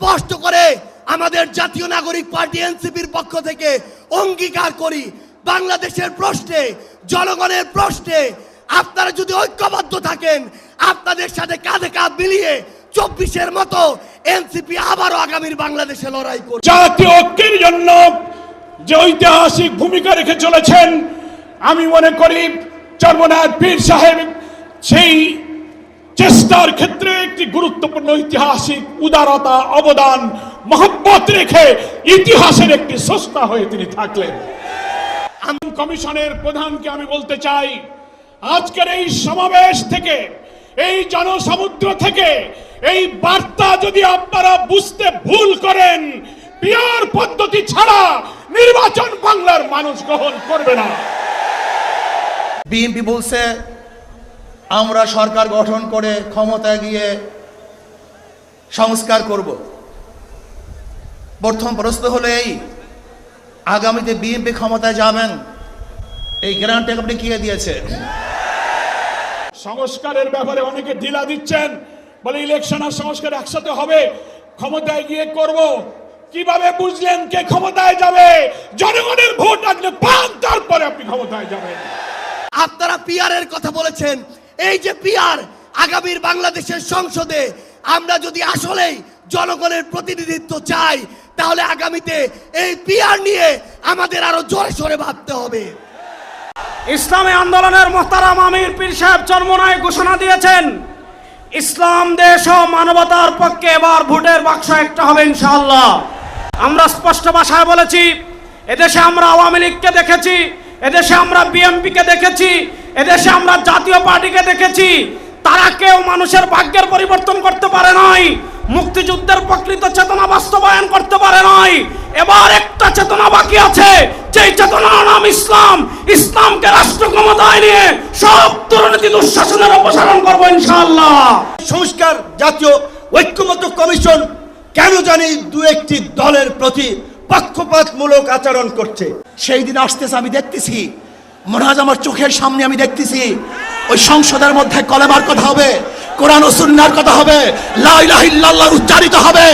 স্পষ্ট করে আমাদের জাতীয় নাগরিক পার্টি এনসিপির পক্ষ থেকে অঙ্গীকার করি। বাংলাদেশের প্রশ্নে, জনগণের প্রশ্নে আপনারা যদি ঐক্যবদ্ধ থাকেন, আপনাদের সাথে কাঁধে কাঁধ মিলিয়ে চব্বিশের মতো এনসিপি আবারও আগামীর বাংলাদেশে লড়াই করবে। জাতীয় ঐক্যের জন্য যে ঐতিহাসিক ভূমিকা রেখে চলেছেন, আমি মনে করি চর্মনাথ পীর সাহেব সেই চেষ্টার ক্ষেত্রে একটি গুরুত্বপূর্ণ ঐতিহাসিক উদারতা, অবদান, মহব্বত রেখে ইতিহাসের একটি সস্তা হয়ে তিনি থাকলেন। আমি কমিশনের প্রধানকে আমি বলতে চাই, আজকের এই সমাবেশ থেকে, এই জনসমুদ্র থেকে এই বার্তা যদি আপনারা বুঝতে ভুল করেন পিয়ার পদ্ধতি ছাড়া নির্বাচন বাংলার মানুষ গ্রহণ করবে না। বিএনপি বলছে আমরা সরকার গঠন করে ক্ষমতায় গিয়ে সংস্কার করব। প্রথম প্রশ্ন হলো এই আগামীতে বিএনপি ক্ষমতায় যাবেন? এই গ্যারান্টি আপনি কে দিয়েছে? সংস্কারের ব্যাপারে অনেকে ঢিলা দিচ্ছেন বলে ইলেকশন আর সংস্কার একসাথে হবে ক্ষমতায় গিয়ে করব। কীভাবে বুঝলেন কে ক্ষমতায় যাবে? জনগণের ভোট আসলে পান তারপরে আপনি ক্ষমতায় যাবেন। আপনারা পিয়ারের কথা বলেছেন এই যে পিয়ার আগামীর বাংলাদেশের সংসদে আমরা যদি আসলেই জনগণের প্রতিনিধিত্ব চাই, তাহলে আগামীতে এই পিয়ার নিয়ে আমাদের আরও জোরে সোরে ভাবতে হবে। ইসলামী আন্দোলনের মোহতারাম আমির পীর সাহেব চরমনায় ঘোষণা দিয়েছেন, ইসলাম, দেশ ও মানবতার পক্ষে এবার ভোটের বাক্স একটা হবে ইনশাআল্লাহ। আমরা স্পষ্ট ভাষায় বলেছি, এদেশে আমরা আওয়ামী লীগকে দেখেছি, এদেশে আমরা বিএমপিকে দেখেছি এদেশে আমরা জাতীয় পার্টিকে দেখেছি তারা কেউ মানুষের ভাগ্যের পরিবর্তন করতে পারে নাই মুক্তিযুদ্ধের প্রকৃত চেতনা বাস্তবায়ন করতে পারে নাই। এবার একটা চেতনা বাকি আছে যেই চেতনার নাম ইসলাম। ইসলামকে রাষ্ট্র ক্ষমতায় নিয়ে সব দুর্নীতি দুঃশাসনের অপসারণ করব ইনশাআল্লাহ। সংস্কার জাতীয় ঐক্যমত্য কমিশন কেন জানি দু একটি দলের প্রতি পক্ষপাতমূলক আচরণ করছে। সেই দিন আসতেছে আমি দেখতেছি। মনে হয় আমার চোখের সামনে আমি দেখতেছি, ওই সংসদের মধ্যে কলেমার কথা হবে, কোরআন ও সুন্নার কথা হবে, লা ইলাহা ইল্লাল্লাহ উচ্চারিত হবে।